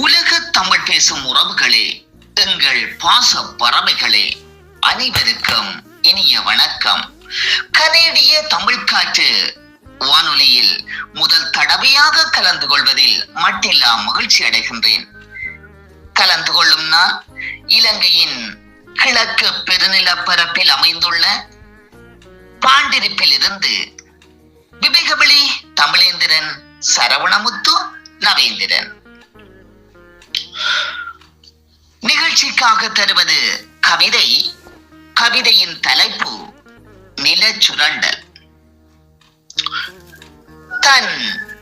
உலக தமிழ் பேசும் உறவுகளே எங்கள் பாச பறவைகளே அனைவருக்கும் இனிய வணக்கம். கனேடிய தமிழ் காற்று வானொலியில் முதல் தடவையாக கலந்து கொள்வதில் மட்டில்லா மகிழ்ச்சி அடைகின்றேன். கலந்து கொள்ளும் நான் இலங்கையின் கிழக்கு பெருநிலப்பரப்பில் அமைந்துள்ள பாண்டிருப்பில் இருந்து விவேகவழி தமிழேந்திரன் சரவணமுத்து நவேந்திரன். நிகழ்ச்சிக்காக தருவது கவிதை. கவிதையின் தலைப்பு நிலச்சுரண்டல் தன்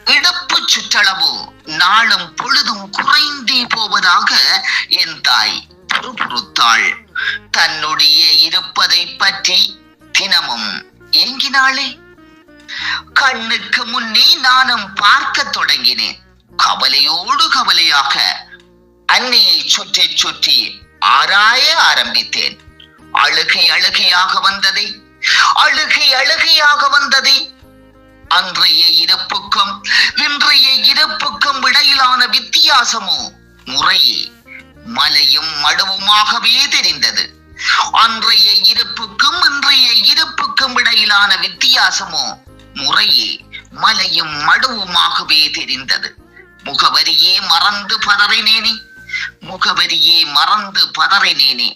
இடுப்பு சுற்றளவு நாளும் பொழுதும் குறைந்தே போவதாக என் தாய் புறுபுறுத்தாள் தன்னுடைய இருப்பதை பற்றி தினமும் ஏங்கினாளே. கண்ணுக்கு முன்னே நானும் பார்க்க தொடங்கினேன். கவலையோடு கவலையாக அன்னையை சுற்றி சுற்றி ஆராய ஆரம்பித்தேன். அழுகை அழுகையாக வந்ததை அழுகை அழுகையாக வந்ததை. அன்றைய இருப்புக்கும் இன்றைய இருப்புக்கும் இடையிலான வித்தியாசமோ முறையே மலையும் மடுவுமாகவே தெரிந்தது. அன்றைய இருப்புக்கும் இன்றைய இருப்புக்கும் இடையிலான வித்தியாசமோ முறையே மலையும் மடுவுமாகவே தெரிந்தது. முகவரியே மறந்து பதறினேனே. முகவரியே மறந்து பதறினேனே.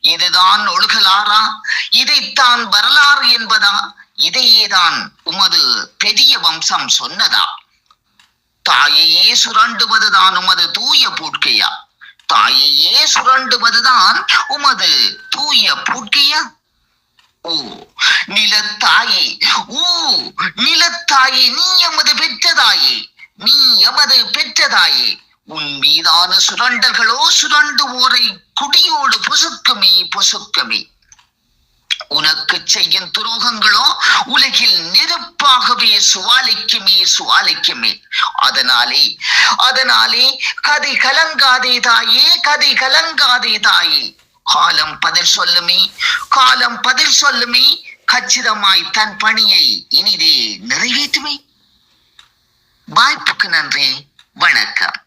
இதுதான் ஒழுகலாரா? இதைத்தான் வரலாறு என்பதா? இதையேதான் உமது பெரிய வம்சம் சொன்னதா? தாயையே சுரண்டுவதுதான் உமது தூய பூட்கையா? தாயையே சுரண்டுவதுதான் உமது தூய பூட்கையா? ஓ நிலத்தாயே ஓ நிலத்தாயே நீ எமது பெற்றதாயே நீ எமது பெற்றதாயே. உன் மீதான சுரண்டர்களோ சுரண்டு ஊரை குடியோடு பொசுக்குமே பொசுக்குமே. உனக்கு செய்யும் துரோகங்களோ உலகில் நெருப்பாகவே சுவாலிக்குமே சுவாலிக்குமே. அதனாலே அதனாலே கதை கலங்காதே தாயே கதை கலங்காதே தாயே. காலம் பதில் சொல்லுமே காலம் பதில் சொல்லுமே கச்சிதமாய் தன் பணியை இனிதே நிறைவேற்றுமே. வாய்ப்புக்கு நன்றி வணக்கம்.